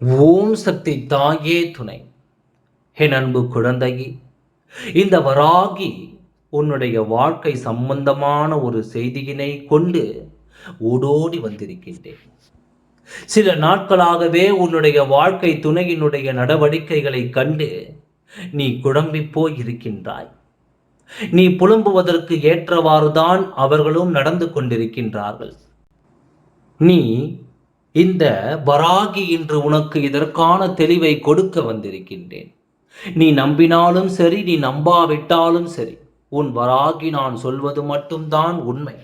ஓம் சக்தி தாயே துணை. என் அன்பு குழந்தையே இந்த வராகி உன்னுடைய வாழ்க்கை சம்பந்தமான ஒரு செய்தியினை கொண்டு ஓடோடி வந்திருக்கின்றேன். சில நாட்களாகவே உன்னுடைய வாழ்க்கை துணையினுடைய நடவடிக்கைகளை கண்டு நீ குழம்பி போய் இருக்கின்றாய் நீ புலம்புவதற்கு ஏற்றவாறுதான் அவர்களும் நடந்து கொண்டிருக்கின்றார்கள். நீ இந்த வராகி இன்று உனக்கு இதற்கான தெளிவை கொடுக்க வந்திருக்கின்றேன். நீ நம்பினாலும் சரி நீ நம்பாவிட்டாலும் சரி உன் வராகி நான் சொல்வது மட்டும்தான் உண்மை.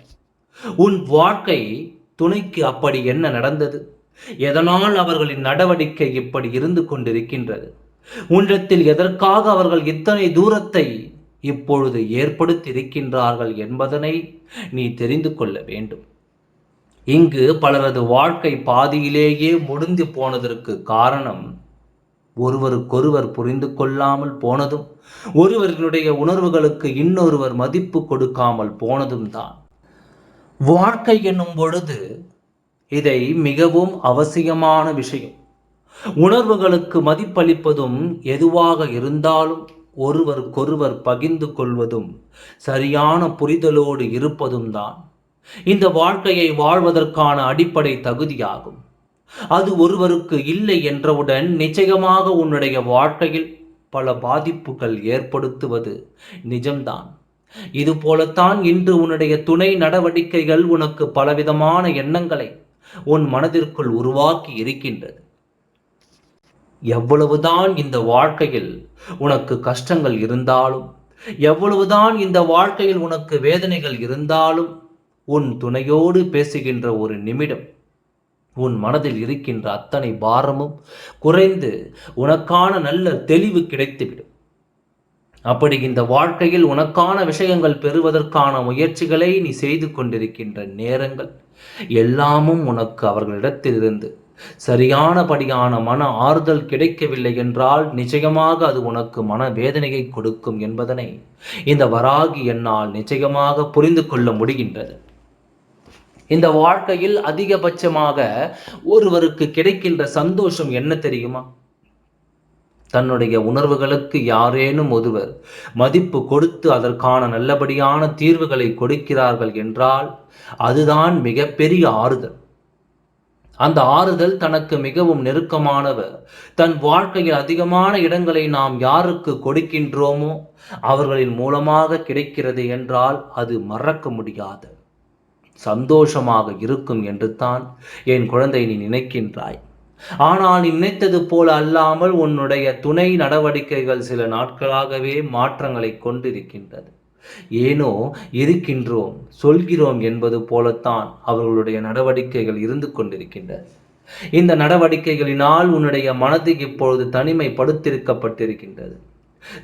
உன் வாழ்க்கை துணைக்கு அப்படி என்ன நடந்தது? எதனால் அவர்களின் நடவடிக்கை இப்படி இருந்து கொண்டிருக்கின்றது? உன்னிடத்தில் எதற்காக அவர்கள் இத்தனை தூரத்தை இப்பொழுது ஏற்படுத்தி இருக்கின்றார்கள் என்பதனை நீ தெரிந்து கொள்ள வேண்டும். இங்கு பலரது வாழ்க்கை பாதியிலேயே முடிந்து போனதற்கு காரணம் ஒருவருக்கொருவர் புரிந்து கொள்ளாமல் போனதும் ஒருவர்களுடைய உணர்வுகளுக்கு இன்னொருவர் மதிப்பு கொடுக்காமல் போனதும் தான். வாழ்க்கை என்னும் பொழுது இதை மிகவும் அவசியமான விஷயம். உணர்வுகளுக்கு மதிப்பளிப்பதும் எதுவாக இருந்தாலும் ஒருவருக்கொருவர் பகிர்ந்து கொள்வதும் சரியான புரிதலோடு இருப்பதும் தான். இந்த வாழ்க்கையை வாழ்வதற்கான அடிப்படை தகுதியாகும். அது ஒருவருக்கு இல்லை என்றவுடன் நிச்சயமாக உன்னுடைய வாழ்க்கையில் பல பாதிப்புகள் ஏற்படுத்துவது நிஜம்தான். இது போலத்தான் இன்று உன்னுடைய துணை நடவடிக்கைகள் உனக்கு பலவிதமான எண்ணங்களை உன் மனதிற்குள் உருவாக்கி இருக்கின்றது. எவ்வளவுதான் இந்த வாழ்க்கையில் உனக்கு கஷ்டங்கள் இருந்தாலும் எவ்வளவுதான் இந்த வாழ்க்கையில் உனக்கு வேதனைகள் இருந்தாலும் உன் துணையோடு பேசுகின்ற ஒரு நிமிடம் உன் மனதில் இருக்கின்ற அத்தனை பாரமும் குறைந்து உனக்கான நல்ல தெளிவு கிடைத்துவிடும். அப்படி இந்த வாழ்க்கையில் உனக்கான விஷயங்கள் பெறுவதற்கான முயற்சிகளை நீ செய்து கொண்டிருக்கின்ற நேரங்கள் எல்லாமும் உனக்கு அவர்களிடத்திலிருந்து. சரியானபடியான மன ஆறுதல் கிடைக்கவில்லை என்றால் நிச்சயமாக அது உனக்கு மன வேதனையை கொடுக்கும் என்பதனை இந்த வராகி என்னால் நிச்சயமாக புரிந்து கொள்ள முடிகின்றது. இந்த வாழ்க்கையில் அதிகபட்சமாக ஒருவருக்கு கிடைக்கின்ற சந்தோஷம் என்ன தெரியுமா? தன்னுடைய உணர்வுகளுக்கு யாரேனும் ஒருவர் மதிப்பு கொடுத்து அதற்கான நல்லபடியான தீர்வுகளை கொடுக்கிறார்கள் என்றால் அதுதான் மிகப்பெரிய ஆறுதல். அந்த ஆறுதல் தனக்கு மிகவும் நெருக்கமானவர். தன் வாழ்க்கையில் அதிகமான இடங்களை நாம் யாருக்கு கொடுக்கின்றோமோ அவர்களின் மூலமாக கிடைக்கிறது என்றால் அது மறக்க முடியாது. சந்தோஷமாக இருக்கும் என்று தான் என் குழந்தை நீ நினைக்கின்றாய். ஆனால் நீ நினைத்தது போல அல்லாமல் உன்னுடைய துணை நடவடிக்கைகள் சில நாட்களாகவே மாற்றங்களை கொண்டிருக்கின்றது. ஏனோ இருக்கின்றோம் சொல்கிறோம் என்பது போலத்தான் அவர்களுடைய நடவடிக்கைகள் இருந்து கொண்டிருக்கின்றது. இந்த நடவடிக்கைகளினால் உன்னுடைய மனது இப்பொழுது தனிமைப்படுத்திருக்கப்பட்டிருக்கின்றது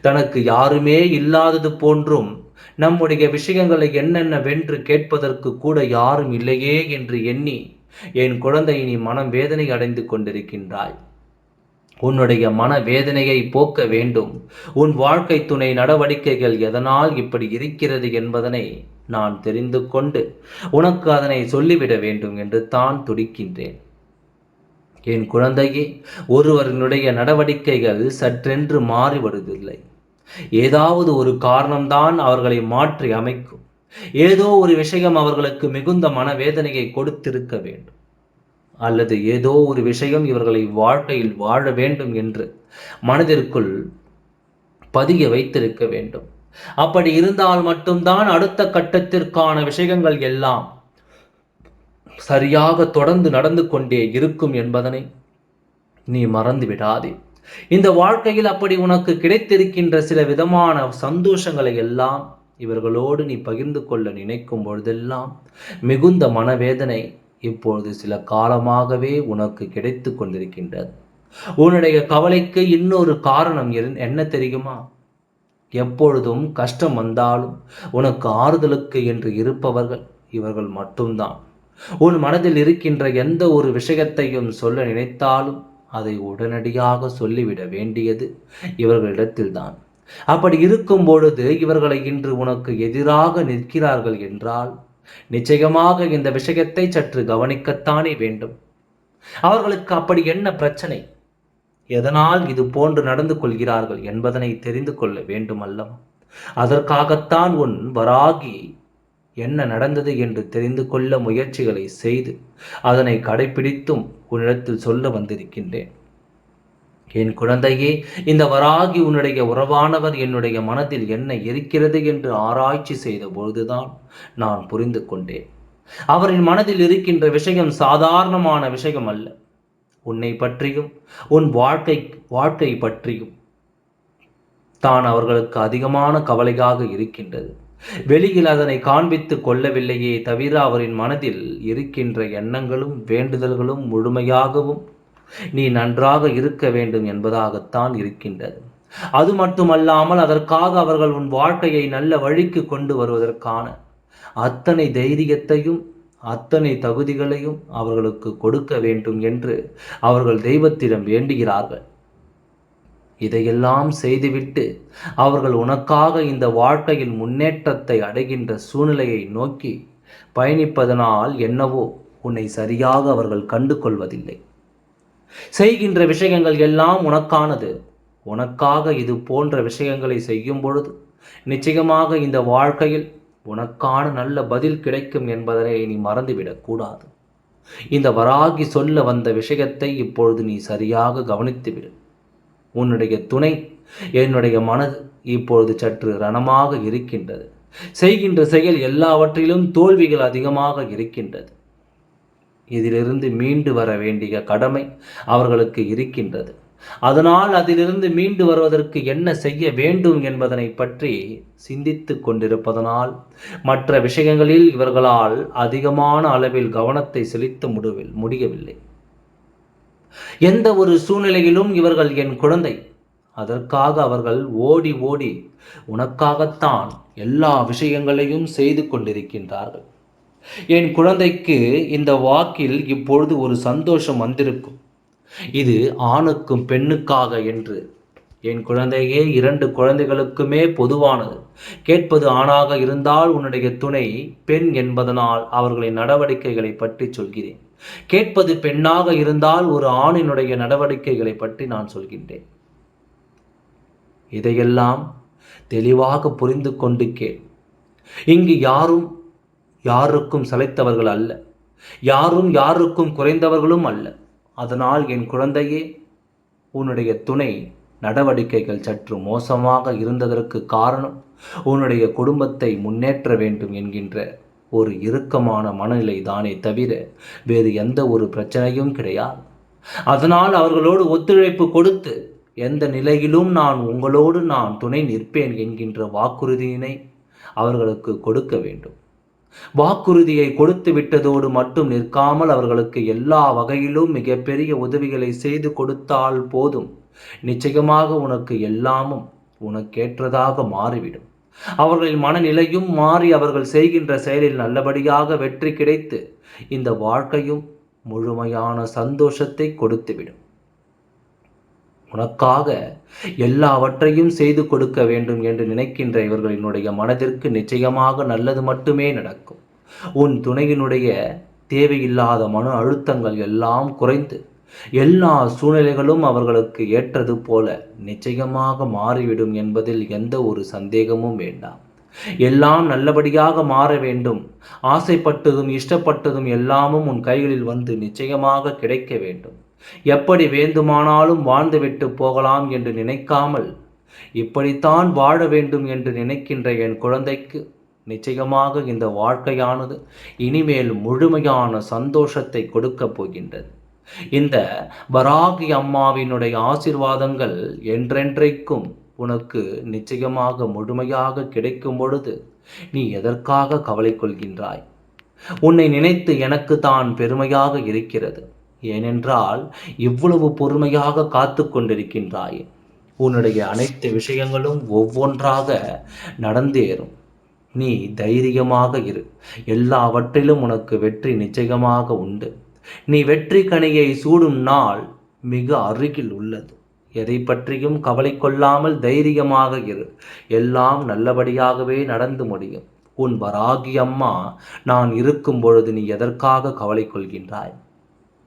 தனக்கு யாருமே இல்லாதது போன்றும் நம்முடைய விஷயங்களை என்னென்ன வென்று கேட்பதற்கு கூட யாரும் இல்லையே என்று எண்ணி என் குழந்தை நீ மனம் வேதனை அடைந்து கொண்டிருக்கின்றாய். உன்னுடைய மன வேதனையை போக்க வேண்டும். உன் வாழ்க்கை துணை நடவடிக்கைகள் எதனால் இப்படி இருக்கிறது என்பதனை நான் தெரிந்து கொண்டு உனக்கு அதனை சொல்லிவிட வேண்டும் என்று தான் துடிக்கின்றேன். என் குழந்தையே ஒருவரினுடைய நடவடிக்கைகள் சற்றென்று மாறிவிடுவதில்லை. ஏதாவது ஒரு காரணம்தான் அவர்களை மாற்றி அமைக்கும். ஏதோ ஒரு விஷயம் அவர்களுக்கு மிகுந்த மனவேதனையை கொடுத்திருக்க வேண்டும். அல்லது ஏதோ ஒரு விஷயம் இவர்களை வாழ்க்கையில் வாழ வேண்டும் என்று மனதிற்குள் பதிய வைத்திருக்க வேண்டும். அப்படி இருந்தால் மட்டும்தான் அடுத்த கட்டத்திற்கான விஷயங்கள் எல்லாம் சரியாக தொடர்ந்து நடந்து கொண்டே இருக்கும் என்பதனை நீ மறந்து விடாதே. இந்த வாழ்க்கையில் அப்படி உனக்கு கிடைத்திருக்கின்ற சில விதமான சந்தோஷங்களை எல்லாம் இவர்களோடு நீ பகிர்ந்து கொள்ள நினைக்கும் பொழுதெல்லாம் மிகுந்த மனவேதனை இப்பொழுது சில காலமாகவே உனக்கு கிடைத்து கொண்டிருக்கின்றது. உன்னுடைய கவலைக்கு இன்னொரு காரணம் என்- என்ன தெரியுமா? எப்பொழுதும் கஷ்டம் வந்தாலும் உனக்கு ஆறுதலுக்கு என்று இருப்பவர்கள் இவர்கள் மட்டும்தான். உன் மனதில் இருக்கின்ற எந்த ஒரு விஷயத்தையும் சொல்ல நினைத்தாலும் அதை உடனடியாக சொல்லிவிட வேண்டியது இவர்களிடத்தில்தான். அப்படி இருக்கும் பொழுது இவர்களை இன்று உனக்கு எதிராக நிற்கிறார்கள் என்றால் நிச்சயமாக இந்த விஷயத்தை சற்று கவனிக்கத்தானே வேண்டும். அவர்களுக்கு அப்படி என்ன பிரச்சனை? எதனால் இது போன்று நடந்து கொள்கிறார்கள் என்பதனை தெரிந்து கொள்ள வேண்டும் அல்லவா அதற்காகத்தான் உன் வராகி என்ன நடந்தது என்று தெரிந்து கொள்ள முயற்சிகளை செய்து அதனை கடைபிடித்தும் உன்னிடத்தில் சொல்ல வந்திருக்கின்றேன். என் குழந்தையே இந்த வராகி உன்னுடைய உறவானவர் என்னுடைய மனதில் என்ன இருக்கிறது என்று ஆராய்ச்சி செய்த பொழுதுதான் நான் புரிந்து கொண்டேன். அவரின் மனதில் இருக்கின்ற விஷயம் சாதாரணமான விஷயம் அல்ல. உன்னை பற்றியும் உன் வாழ்க்கை வாழ்க்கை பற்றியும் தான் அவர்களுக்கு அதிகமான கவலையாக இருக்கின்றது. வெளியில் அதனை காண்பித்து கொள்ளவில்லையே தவிர அவரின் மனதில் இருக்கின்ற எண்ணங்களும் வேண்டுதல்களும் முழுமையாகவும் நீ நன்றாக இருக்க வேண்டும் என்பதாகத்தான் இருக்கின்றது. அது மட்டுமல்லாமல் அதற்காக அவர்கள் உன் வாழ்க்கையை நல்ல வழிக்கு கொண்டு வருவதற்கான அத்தனை தைரியத்தையும் அத்தனை தகுதிகளையும் அவர்களுக்கு கொடுக்க வேண்டும் என்று அவர்கள் தெய்வத்திடம் வேண்டுகிறார்கள். இதையெல்லாம் செய்துவிட்டு அவர்கள் உனக்காக இந்த வாழ்க்கையில் முன்னேற்றத்தை அடைகின்ற சூழ்நிலையை நோக்கி பயணிப்பதனால் என்னவோ உன்னை சரியாக அவர்கள் கண்டு கொள்வதில்லை செய்கின்ற விஷயங்கள் எல்லாம் உனக்கானது. உனக்காக இது போன்ற விஷயங்களை செய்யும் பொழுது நிச்சயமாக இந்த வாழ்க்கையில் உனக்கான நல்ல பதில் கிடைக்கும் என்பதனை நீ மறந்துவிடக்கூடாது இந்த வராகி சொல்ல வந்த விஷயத்தை இப்பொழுது நீ சரியாக கவனித்துவிடு. உன்னுடைய துணை என்னுடைய மனது இப்பொழுது சற்று ரணமாக இருக்கின்றது. செய்கின்ற செயல் எல்லாவற்றிலும் தோல்விகள் அதிகமாக இருக்கின்றது. இதிலிருந்து மீண்டு வர வேண்டிய கடமை அவர்களுக்கு இருக்கின்றது. அதனால் அதிலிருந்து மீண்டு வருவதற்கு என்ன செய்ய வேண்டும் என்பதனை பற்றி சிந்தித்து கொண்டிருப்பதனால் மற்ற விஷயங்களில் இவர்களால் அதிகமான அளவில் கவனத்தை செலுத்த முடிவில் முடியவில்லை. எந்த ஒரு சூழ்நிலையிலும் இவர்கள் என் குழந்தை. அதற்காக அவர்கள் ஓடி ஓடி உனக்காகத்தான் எல்லா விஷயங்களையும் செய்து கொண்டிருக்கின்றார்கள். என் குழந்தைக்கு இந்த வாக்கில் இப்பொழுது ஒரு சந்தோஷம் வந்திருக்கும். இது ஆணுக்கும் பெண்ணுக்காக என்று. என் குழந்தையே இரண்டு குழந்தைகளுக்குமே பொதுவானது. கேட்பது ஆணாக இருந்தால் உன்னுடைய துணை பெண் என்பதனால் அவர்களின் நடவடிக்கைகளை பற்றி சொல்கிறேன். கேட்பது பெண்ணாக இருந்தால் ஒரு ஆணினுடைய நடவடிக்கைகளை பற்றி நான் சொல்கின்றேன். இதையெல்லாம் தெளிவாக புரிந்து கொண்டு கேள். இங்கு யாரும் யாருக்கும் சளைத்தவர்கள் அல்ல. யாரும் யாருக்கும் குறைந்தவர்களும் அல்ல. அதனால் என் குழந்தையே உன்னுடைய துணை நடவடிக்கைகள் சற்று மோசமாக இருந்ததற்கு காரணம் உன்னுடைய குடும்பத்தை முன்னேற்ற வேண்டும் என்கின்ற ஒரு இறுக்கமான மனநிலை தானே தவிர வேறு எந்த ஒரு பிரச்சனையும் கிடையாது. அதனால் அவர்களோடு ஒத்துழைப்பு கொடுத்து எந்த நிலையிலும் நான் உங்களோடு நான் துணை நிற்பேன் என்கின்ற வாக்குறுதியினை அவர்களுக்கு கொடுக்க வேண்டும். வாக்குறுதியை கொடுத்து விட்டதோடு மட்டும் நிற்காமல் அவர்களுக்கு எல்லா வகையிலும் மிகப்பெரிய உதவிகளை செய்து கொடுத்தால் போதும். நிச்சயமாக உனக்கு எல்லாமும் உனக்கேற்றதாக மாறிவிடும். அவர்களின் மனநிலையும் மாறி அவர்கள் செய்கின்ற செயலில் நல்லபடியாக வெற்றி கிடைத்து இந்த வாழ்க்கையும் முழுமையான சந்தோஷத்தை கொடுத்துவிடும். உனக்காக எல்லாவற்றையும் செய்து கொடுக்க வேண்டும் என்று நினைக்கின்ற இவர்களினுடைய மனதிற்கு நிச்சயமாக நல்லது மட்டுமே நடக்கும். உன் துணையினுடைய தேவையில்லாத மன அழுத்தங்கள் எல்லாம் குறைந்து எல்லா சூழ்நிலைகளும் அவர்களுக்கு ஏற்றது போல நிச்சயமாக மாறிவிடும் என்பதில் எந்த ஒரு சந்தேகமும் வேண்டாம். எல்லாம் நல்லபடியாக மாற வேண்டும். ஆசைப்பட்டதும் இஷ்டப்பட்டதும் எல்லாமும் உன் கைகளில் வந்து நிச்சயமாக கிடைக்க வேண்டும். எப்படி வேண்டுமானாலும் வாழ்ந்துவிட்டு போகலாம் என்று நினைக்காமல் இப்படித்தான் வாழ வேண்டும் என்று நினைக்கின்ற என் குழந்தைக்கு நிச்சயமாக இந்த வாழ்க்கையானது இனிமேல் முழுமையான சந்தோஷத்தை கொடுக்கப் போகின்றது. இந்த வராகி அம்மாவினுடைய ஆசிர்வாதங்கள் என்றென்றைக்கும் உனக்கு நிச்சயமாக முழுமையாக கிடைக்கும் பொழுது நீ எதற்காக கவலை கொள்கின்றாய் உன்னை நினைத்து எனக்கு தான் பெருமையாக இருக்கிறது. ஏனென்றால் இவ்வளவு பொறுமையாக காத்து கொண்டிருக்கின்றாய். உன்னுடைய அனைத்து விஷயங்களும் ஒவ்வொன்றாக நடந்தேறும். நீ தைரியமாக இரு. எல்லாவற்றிலும் உனக்கு வெற்றி நிச்சயமாக உண்டு. நீ வெற்றி கனியை சூடும் நாள் மிக அருகில் உள்ளது. எதை பற்றியும் கவலை கொள்ளாமல் தைரியமாக இரு. எல்லாம் நல்லபடியாகவே நடந்து முடியும். உன் வராகி அம்மா நான் இருக்கும் பொழுது நீ எதற்காக கவலை கொள்கின்றாய்?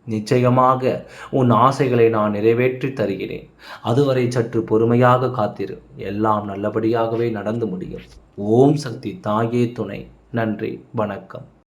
நிச்சயமாக உன் ஆசைகளை நான் நிறைவேற்றி தருகிறேன். அதுவரை சற்று பொறுமையாக காத்திரு. எல்லாம் நல்லபடியாகவே நடந்து முடியும். ஓம் சக்தி தாயே துணை. நன்றி. வணக்கம்.